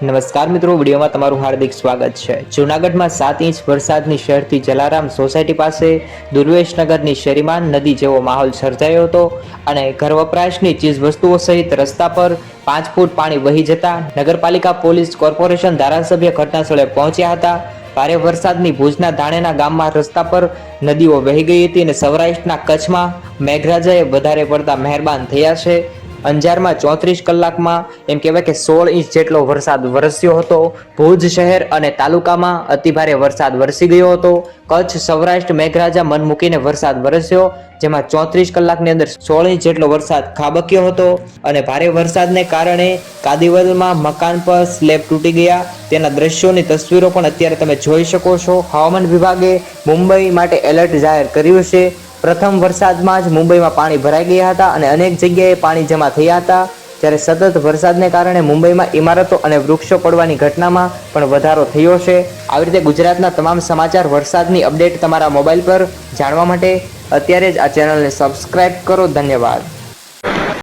નમસ્કાર મિત્રો, વિડીયોમાં તમારું હાર્દિક સ્વાગત છે. જૂનાગઢમાં સાત ઇંચ વરસાદની શહેરથી જલારામ સોસાયટી પાસે દુર્વેશનગરની શેરીમાં નદી જેવો માહોલ સર્જાયો હતો અને ઘર વપરાશની ચીજ વસ્તુઓ સહિત રસ્તા પર પાંચ ફૂટ પાણી વહી જતા નગરપાલિકા પોલીસ કોર્પોરેશન ધારાસભ્ય ઘટનાસ્થળે પહોંચ્યા હતા. ભારે વરસાદની ભુજના ધાણેના ગામમાં રસ્તા પર નદીઓ વહી ગઈ હતી અને સૌરાષ્ટ્રના કચ્છમાં મેઘરાજાએ વધારે પડતા મહેરબાન થયા છે. અંજારમાં ચોત્રીસ કલાકમાં, એમ કહેવાય કે સોળ ઇંચ જેટલો વરસાદ વરસ્યો હતો. ભુજ શહેર અને તાલુકામાં અતિભારે વરસાદ વરસી ગયો હતો. કચ્છ, સૌરાષ્ટ્ર, મેઘરાજા મન મૂકીને વરસાદ વરસ્યો, જેમાં ચોત્રીસ કલાકની અંદર સોળ ઇંચ જેટલો વરસાદ ખાબક્યો હતો અને ભારે વરસાદને કારણે કાદીવલમાં મકાન પર સ્લેબ તૂટી ગયા. તેના દ્રશ્યોની તસવીરો પણ અત્યારે તમે જોઈ શકો છો. હવામાન વિભાગે મુંબઈ માટે એલર્ટ જાહેર કર્યું છે. પ્રથમ વરસાદમાં જ મુંબઈમાં પાણી ભરાઈ ગયા હતા અને અનેક જગ્યાએ પાણી જમા થયા હતા. જ્યારે સતત વરસાદને કારણે મુંબઈમાં ઇમારતો અને વૃક્ષો પડવાની ઘટનામાં પણ વધારો થયો છે. આવી રીતે ગુજરાતના તમામ સમાચાર વરસાદની અપડેટ તમારા મોબાઈલ પર જાણવા માટે અત્યારે જ આ ચેનલને સબસ્ક્રાઇબ કરો. ધન્યવાદ.